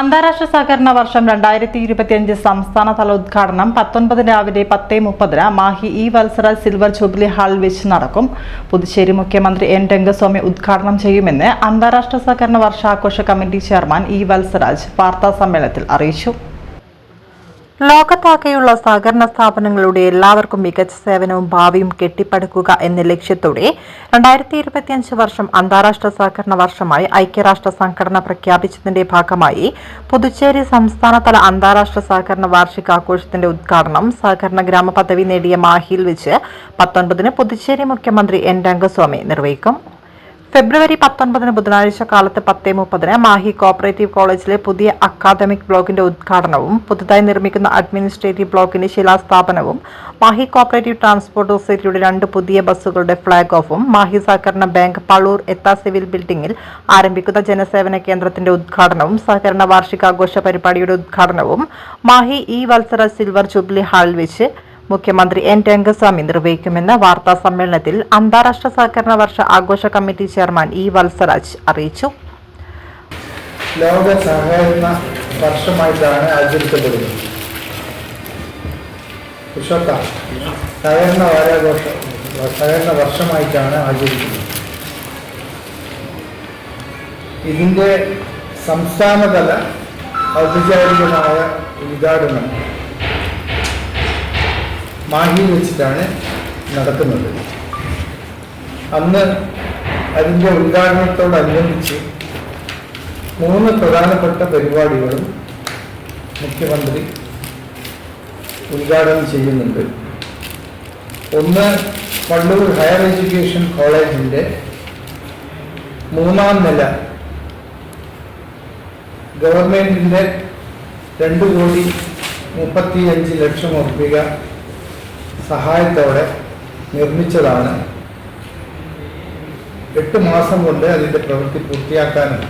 അന്താരാഷ്ട്ര സഹകരണ വർഷം രണ്ടായിരത്തി ഇരുപത്തിയഞ്ച് സംസ്ഥാനതല ഉദ്ഘാടനം പത്തൊൻപത് രാവിലെ പത്ത് മുപ്പതിന് മാഹി ഇ വത്സര സിൽവർ ജൂബിലി ഹാളിൽ വെച്ച് നടക്കും. പുതുച്ചേരി മുഖ്യമന്ത്രി എൻ രംഗസ്വാമി ഉദ്ഘാടനം ചെയ്യുമെന്ന് അന്താരാഷ്ട്ര സഹകരണ വർഷാഘോഷ കമ്മിറ്റി ചെയർമാൻ ഇ വത്സരാജ് വാർത്താ സമ്മേളനത്തിൽ അറിയിച്ചു. ലോകത്താകെയുള്ള സഹകരണ സ്ഥാപനങ്ങളുടെ എല്ലാവർക്കും മികച്ച സേവനവും ഭാവിയും കെട്ടിപ്പടുക്കുക എന്ന ലക്ഷ്യത്തോടെ രണ്ടായിരത്തി ഇരുപത്തിയഞ്ച് വർഷം അന്താരാഷ്ട്ര സഹകരണ വർഷമായി ഐക്യരാഷ്ട്ര സംഘടന പ്രഖ്യാപിച്ചതിന്റെ ഭാഗമായി പുതുച്ചേരി സംസ്ഥാനതല അന്താരാഷ്ട്ര സഹകരണ വാർഷികാഘോഷത്തിന്റെ ഉദ്ഘാടനം സഹകരണ ഗ്രാമ പദവി നേടിയ മാഹിയിൽ വെച്ച് പത്തൊൻപതിന് പുതുച്ചേരി മുഖ്യമന്ത്രി എൻ രംഗസ്വാമി നിർവഹിക്കും. ഫെബ്രുവരി പത്തൊൻപതിന് ബുധനാഴ്ച കാലത്ത് പത്തേ മുപ്പതിന് മാഹി കോപ്പറേറ്റീവ് കോളേജിലെ പുതിയ അക്കാദമിക് ബ്ലോക്കിന്റെ ഉദ്ഘാടനവും പുതുതായി നിർമ്മിക്കുന്ന അഡ്മിനിസ്ട്രേറ്റീവ് ബ്ലോക്കിന്റെ ശിലാസ്ഥാപനവും മാഹി കോപ്പറേറ്റീവ് ട്രാൻസ്പോർട്ട് സൊസൈറ്റിയുടെ രണ്ട് പുതിയ ബസ്സുകളുടെ ഫ്ളാഗ് ഓഫും മാഹി സഹകരണ ബാങ്ക് പള്ളൂർ എത്ത സിവിൽ ബിൽഡിംഗിൽ ആരംഭിക്കുന്ന ജനസേവന കേന്ദ്രത്തിന്റെ ഉദ്ഘാടനവും സഹകരണ വാർഷികാഘോഷ പരിപാടിയുടെ ഉദ്ഘാടനവും Mahe E Valsara silver jubilee ഹാളിൽ വെച്ച് മുഖ്യമന്ത്രി എൻ രംഗസ്വാമി നിർവഹിക്കുമെന്ന് വാർത്താ സമ്മേളനത്തിൽ അന്താരാഷ്ട്ര സഹകരണ വർഷ ആഘോഷ കമ്മിറ്റി ചെയർമാൻ ഇ വത്സരാജ് അറിയിച്ചു. ലോക സഹകരണ വർഷമായിട്ടാണ് ആചരിക്കപ്പെടുന്നത്. സഹകരണ വാരാഘോഷം സഹകരണ വർഷമായിട്ടാണ് ആചരിക്കുന്നത്. ഇതിന്റെ സംസ്ഥാനതല ഔപചാരികമായ ഉദ്ഘാടനം മാഹിയിൽ വെച്ചിട്ടാണ് നടക്കുന്നത്. അന്ന് അതിന്റെ ഉദ്ഘാടനത്തോടനുബന്ധിച്ച് മൂന്ന് പ്രധാനപ്പെട്ട പരിപാടികളും മുഖ്യമന്ത്രി ഉദ്ഘാടനം ചെയ്യുന്നുണ്ട്. ഒന്ന് വള്ളൂർ ഹയർ എഡ്യൂക്കേഷൻ കോളേജിന്റെ മൂന്നാം നില ഗവൺമെന്റിന്റെ രണ്ട് കോടി മുപ്പത്തിയഞ്ച് ലക്ഷം ഉറുപ്പിക സഹായത്തോടെ നിർമ്മിച്ചതാണ്. എട്ട് മാസം കൊണ്ട് അതിന്റെ പ്രവൃത്തി പൂർത്തിയാക്കാനും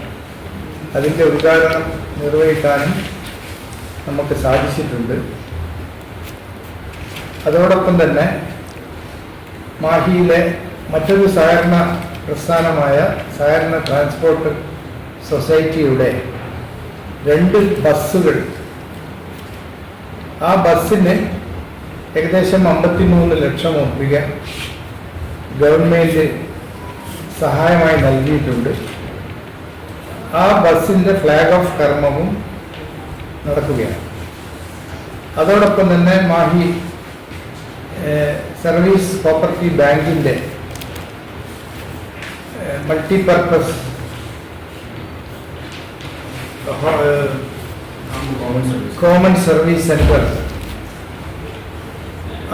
അതിന്റെ ഉദ്ഘാടനം നിർവഹിക്കാനും നമുക്ക് സാധിച്ചിട്ടുണ്ട്. അതോടൊപ്പം തന്നെ മാഹിയിലെ മറ്റൊരു സഹകരണ പ്രസ്ഥാനമായ സഹകരണ ട്രാൻസ്പോർട്ട് സൊസൈറ്റിയുടെ രണ്ട് ബസ്സുകൾ. ആ ബസ്സിന് ഏകദേശം അമ്പത്തിമൂന്ന് ലക്ഷം ഒപ്പിക ഗവൺമെന്റ് സഹായമായി നൽകിയിട്ടുണ്ട് ആ ബസ്സിന്റെ ഫ്ലാഗ് ഓഫ് കർമ്മവും നടക്കുകയാണ് അതോടൊപ്പം തന്നെ മാഹി സർവീസ് പ്രോപ്പർട്ടി ബാങ്കിന്റെ മൾട്ടിപർപ്പസ് കോമൺ സർവീസ് സെന്റർ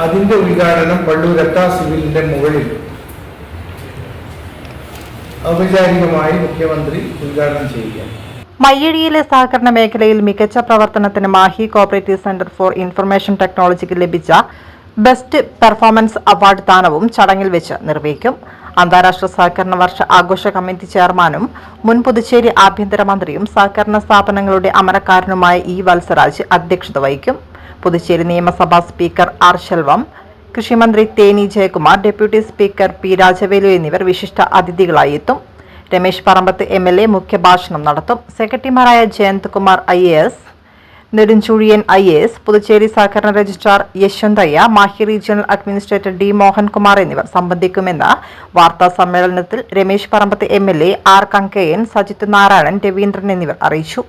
അതിന്റെ ഉദ്ഘാടനം വള്ളൂരത്ത സിവിലിന്റെ മുകളിൽ ഔപചാരികമായി മുഖ്യമന്ത്രി ഉദ്ഘാടനം ചെയ്യുക മയ്യഴിയിലെ സഹകരണ മേഖലയിൽ മികച്ച പ്രവർത്തനത്തിന് Mahe cooperative centre for information ടെക്നോളജിക്ക് ലഭിച്ച ബെസ്റ്റ് പെർഫോമൻസ് അവാർഡ് ദാനവും ചടങ്ങിൽ വെച്ച് നിർവഹിക്കും. അന്താരാഷ്ട്ര സഹകരണ വർഷ ആഘോഷ കമ്മിറ്റി ചെയർമാനും മുൻ പുതുച്ചേരി ആഭ്യന്തരമന്ത്രിയും സഹകരണ സ്ഥാപനങ്ങളുടെ അമരക്കാരനുമായ ഇ വത്സരാജ് അധ്യക്ഷത വഹിക്കും. പുതുച്ചേരി നിയമസഭാ സ്പീക്കർ ആർ ശെൽവം കൃഷിമന്ത്രി Theni Jayakumar deputy speaker P Rajavelu എന്നിവർ വിശിഷ്ട അതിഥികളായി എത്തും. Ramesh Parambath M L A മുഖ്യഭാഷണം നടത്തും. സെക്രട്ടറിമാരായ Jayant Kumar I A S Nedunchezhiyan I A S Puducherry സഹകരണ registrar Yashwanthaiah Mahe regional administrator D Mohankumar എന്നിവർ സംബന്ധിക്കുമെന്ന് വാർത്താ സമ്മേളനത്തിൽ Ramesh Parambath M L A R Kangayan Sajith Narayanan Raveendran എന്നിവർ അറിയിച്ചു.